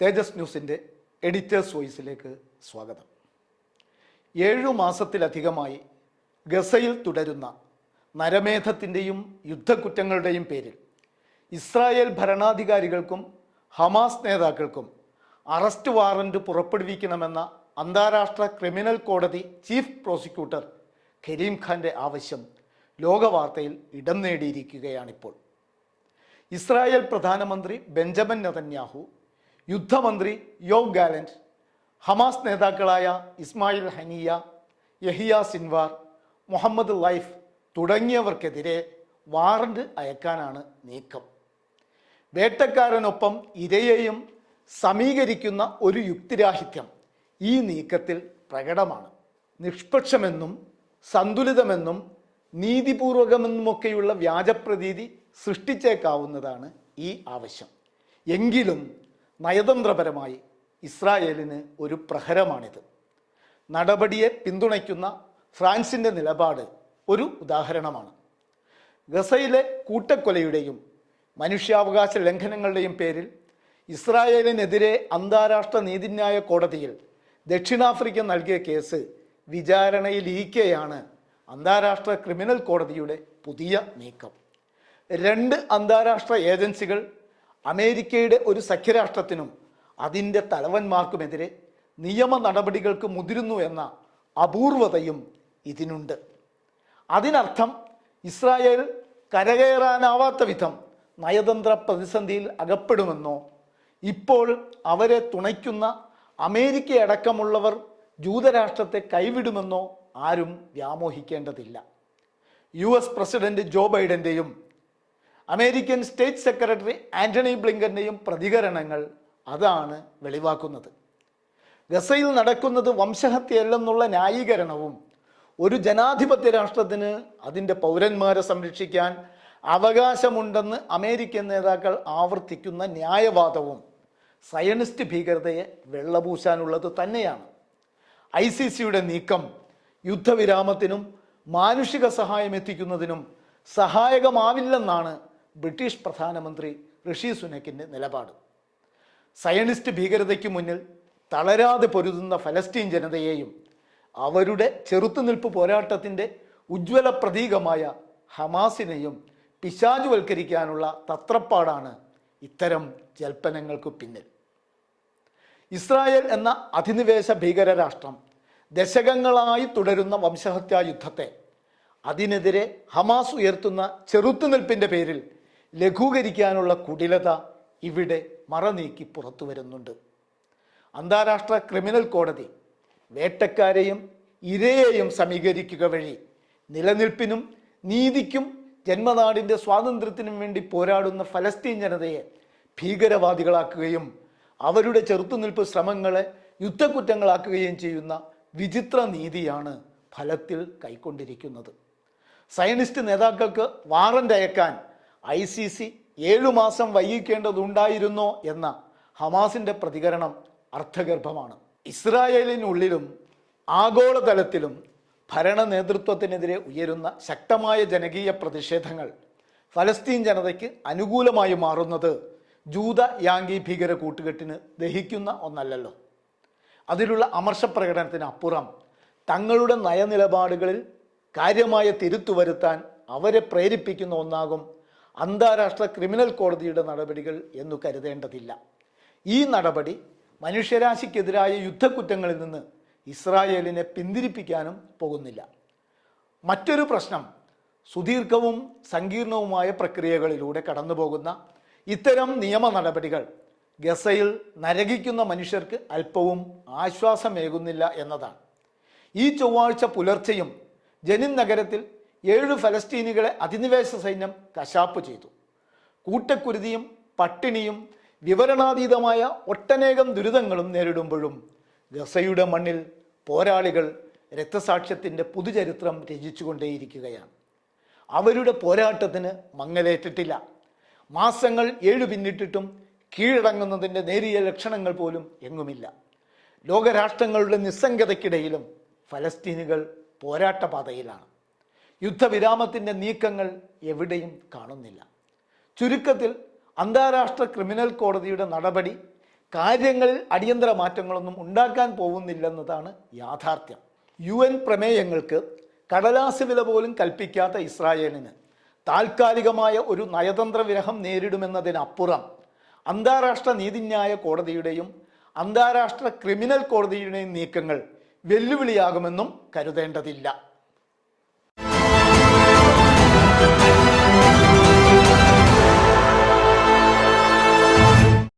തേജസ് ന്യൂസിന്റെ എഡിറ്റേഴ്സ് വോയിസിലേക്ക് സ്വാഗതം. ഏഴു മാസത്തിലധികമായി ഗസയിൽ തുടരുന്ന നരമേധത്തിന്റെയും യുദ്ധക്കുറ്റങ്ങളുടെയും പേരിൽ ഇസ്രായേൽ ഭരണാധികാരികൾക്കും ഹമാസ് നേതാക്കൾക്കും അറസ്റ്റ് വാറന്റ് പുറപ്പെടുവിക്കണമെന്ന അന്താരാഷ്ട്ര ക്രിമിനൽ കോടതി ചീഫ് പ്രോസിക്യൂട്ടർ കരീം ഖാന്റെ ആവശ്യം ലോകവാർത്തയിൽ ഇടം നേടിയിരിക്കുകയാണിപ്പോൾ. ഇസ്രായേൽ പ്രധാനമന്ത്രി ബെഞ്ചമിൻ നെതന്യാഹു യുദ്ധമന്ത്രി യോവ് ഗാലന്റ് ഹമാസ് നേതാക്കളായ Ismail Haniyeh Yahya Sinwar Mohammed Deif തുടങ്ങിയവർക്കെതിരെ warrant അയക്കാനാണ് നീക്കം. വേട്ടക്കാരനൊപ്പം ഇരയെയും സമീകരിക്കുന്ന ഒരു യുക്തിരാഹിത്യം ഈ നീക്കത്തിൽ പ്രകടമാണ്. നിഷ്പക്ഷമെന്നും സന്തുലിതമെന്നും നീതിപൂർവകമെന്നുമൊക്കെയുള്ള വ്യാജപ്രതീതി സൃഷ്ടിച്ചേക്കാവുന്നതാണ് ഈ ആവശ്യം. എങ്കിലും നയതന്ത്രപരമായി ഇസ്രായേലിന് ഒരു പ്രഹരമാണിത്. നടപടിയെ പിന്തുണയ്ക്കുന്ന ഫ്രാൻസിന്റെ നിലപാട് ഒരു ഉദാഹരണമാണ്. ഗസയിലെ കൂട്ടക്കൊലയുടെയും മനുഷ്യാവകാശ ലംഘനങ്ങളുടെയും പേരിൽ ഇസ്രായേലിനെതിരെ അന്താരാഷ്ട്ര നീതിന്യായ കോടതിയിൽ ദക്ഷിണാഫ്രിക്ക നൽകിയ കേസ് വിചാരണയിലിരിക്കെയാണ് അന്താരാഷ്ട്ര ക്രിമിനൽ കോടതിയുടെ പുതിയ നീക്കം. രണ്ട് അന്താരാഷ്ട്ര ഏജൻസികൾ അമേരിക്കയുടെ ഒരു സഖ്യരാഷ്ട്രത്തിനും അതിന്റെ തലവന്മാർക്കുമെതിരെ നിയമ നടപടികൾക്ക് മുതിരുന്നു എന്ന അപൂർവതയും ഇതിനുണ്ട്. അതിനർത്ഥം ഇസ്രായേൽ കരകയറാനാവാത്ത വിധം നയതന്ത്ര പ്രതിസന്ധിയിൽ അകപ്പെടുമെന്നോ ഇപ്പോൾ അവരെ തുണയ്ക്കുന്ന അമേരിക്കയടക്കമുള്ളവർ ജൂതരാഷ്ട്രത്തെ കൈവിടുമെന്നോ ആരും വ്യാമോഹിക്കേണ്ടതില്ല. യു എസ് പ്രസിഡന്റ് ജോ ബൈഡന്റെയും അമേരിക്കൻ സ്റ്റേറ്റ് സെക്രട്ടറി ആന്റണി ബ്ലിങ്കന്റെയും പ്രതികരണങ്ങൾ അതാണ് വെളിവാക്കുന്നത്. ഗസയിൽ നടക്കുന്നത് വംശഹത്യയല്ലെന്നുള്ള ന്യായീകരണവും ഒരു ജനാധിപത്യ രാഷ്ട്രത്തിന് അതിന്റെ പൗരന്മാരെ സംരക്ഷിക്കാൻ അവകാശമുണ്ടെന്ന് അമേരിക്കൻ നേതാക്കൾ ആവർത്തിക്കുന്ന ന്യായവാദവും സയനിസ്റ്റ് ഭീകരതയെ വെള്ളപൂശാനുള്ളത് തന്നെയാണ്. ഐ സി സിയുടെ നീക്കം യുദ്ധവിരാമത്തിനും മാനുഷിക സഹായം എത്തിക്കുന്നതിനും സഹായകമാവില്ലെന്നാണ് ബ്രിട്ടീഷ് പ്രധാനമന്ത്രി ഋഷി സുനക്കിന്റെ നിലപാട്. സയനിസ്റ്റ് ഭീകരതയ്ക്ക് മുന്നിൽ തളരാതെ പൊരുതുന്ന ഫലസ്തീൻ ജനതയെയും അവരുടെ ചെറുത്തുനിൽപ്പ് പോരാട്ടത്തിന്റെ ഉജ്ജ്വല പ്രതീകമായ ഹമാസിനെയും പിശാചുവൽക്കരിക്കാനുള്ള തത്രപ്പാടാണ് ഇത്തരം ജൽപ്പനങ്ങൾക്ക് പിന്നിൽ. ഇസ്രായേൽ എന്ന അധിനിവേശ ഭീകര രാഷ്ട്രം ദശകങ്ങളായി തുടരുന്ന വംശഹത്യാ യുദ്ധത്തെ അതിനെതിരെ ഹമാസ് ഉയർത്തുന്ന ചെറുത്തുനിൽപ്പിന്റെ പേരിൽ ലഘൂകരിക്കാനുള്ള കുടിലത ഇവിടെ മറനീക്കി പുറത്തു വരുന്നുണ്ട്. അന്താരാഷ്ട്ര ക്രിമിനൽ കോടതി വേട്ടക്കാരെയും ഇരയെയും സമീകരിക്കുക വഴി നിലനിൽപ്പിനും നീതിക്കും ജന്മനാടിന്റെ സ്വാതന്ത്ര്യത്തിനും വേണ്ടി പോരാടുന്ന ഫലസ്തീൻ ജനതയെ ഭീകരവാദികളാക്കുകയും അവരുടെ ചെറുത്തുനിൽപ്പ് ശ്രമങ്ങളെ യുദ്ധക്കുറ്റങ്ങളാക്കുകയും ചെയ്യുന്ന വിചിത്ര നീതിയാണ് ഫലത്തിൽ കൈക്കൊണ്ടിരിക്കുന്നത്. സയനിസ്റ്റ് നേതാക്കൾക്ക് വാറന്റ് അയക്കാൻ ഐ സി സി ഏഴു മാസം വൈകിക്കേണ്ടതുണ്ടായിരുന്നോ എന്ന ഹമാസിന്റെ പ്രതികരണം അർത്ഥഗർഭമാണ്. ഇസ്രായേലിനുള്ളിലും ആഗോളതലത്തിലും ഭരണ നേതൃത്വത്തിനെതിരെ ഉയരുന്ന ശക്തമായ ജനകീയ പ്രതിഷേധങ്ങൾ ഫലസ്തീൻ ജനതയ്ക്ക് അനുകൂലമായി മാറുന്നത് ജൂത യാങ്കി ഭീകര കൂട്ടുകെട്ടിന് ദഹിക്കുന്ന ഒന്നല്ലല്ലോ. അതിലുള്ള അമർഷ അപ്പുറം തങ്ങളുടെ നയനിലപാടുകളിൽ കാര്യമായ തിരുത്തു വരുത്താൻ അവരെ പ്രേരിപ്പിക്കുന്ന ഒന്നാകും അന്താരാഷ്ട്ര ക്രിമിനൽ കോടതിയുടെ നടപടികൾ എന്നു കരുതേണ്ടതില്ല. ഈ നടപടി മനുഷ്യരാശിക്കെതിരായ യുദ്ധക്കുറ്റങ്ങളിൽ നിന്ന് ഇസ്രായേലിനെ പിന്തിരിപ്പിക്കാനും പോകുന്നില്ല. മറ്റൊരു പ്രശ്നം സുദീർഘവും സങ്കീർണവുമായ പ്രക്രിയകളിലൂടെ കടന്നുപോകുന്ന ഇത്തരം നിയമ നടപടികൾ ഗസയിൽ നരകിക്കുന്ന മനുഷ്യർക്ക് അല്പവും ആശ്വാസമേകുന്നില്ല എന്നതാണ്. ഈ ചൊവ്വാഴ്ച പുലർച്ചെയും ജനിൻ നഗരത്തിൽ ഏഴ് ഫലസ്തീനികളെ അധിനിവേശ സൈന്യം കശാപ്പ് ചെയ്തു. കൂട്ടക്കുരുതിയും പട്ടിണിയും വിവരണാതീതമായ ഒട്ടനേകം ദുരിതങ്ങളും നേരിടുമ്പോഴും ഗസയുടെ മണ്ണിൽ പോരാളികൾ രക്തസാക്ഷ്യത്തിന്റെ പുതുചരിത്രം രചിച്ചുകൊണ്ടേയിരിക്കുകയാണ്. അവരുടെ പോരാട്ടത്തിന് മങ്ങലേറ്റിട്ടില്ല. മാസങ്ങൾ ഏഴു പിന്നിട്ടിട്ടും കീഴടങ്ങുന്നതിന്റെ നേരിയ ലക്ഷണങ്ങൾ പോലും എങ്ങുമില്ല. ലോകരാഷ്ട്രങ്ങളുടെ നിസ്സംഗതയ്ക്കിടയിലും ഫലസ്തീനുകൾ പോരാട്ടപാതയിലാണ്. യുദ്ധവിരാമത്തിന്റെ നീക്കങ്ങൾ എവിടെയും കാണുന്നില്ല. ചുരുക്കത്തിൽ അന്താരാഷ്ട്ര ക്രിമിനൽ കോടതിയുടെ നടപടി കാര്യങ്ങളിൽ അടിയന്തര മാറ്റങ്ങളൊന്നും ഉണ്ടാക്കാൻ പോകുന്നില്ലെന്നതാണ് യാഥാർത്ഥ്യം. യു എൻ പ്രമേയങ്ങൾക്ക് കടലാസ് വില പോലും കൽപ്പിക്കാത്ത ഇസ്രായേലിന് താൽക്കാലികമായ ഒരു നയതന്ത്ര വിരഹം നേരിടുമെന്നതിനപ്പുറം അന്താരാഷ്ട്ര നീതിന്യായ കോടതിയുടെയും അന്താരാഷ്ട്ര ക്രിമിനൽ കോടതിയുടെയും നീക്കങ്ങൾ വെല്ലുവിളിയാകുമെന്നും കരുതേണ്ടതില്ല.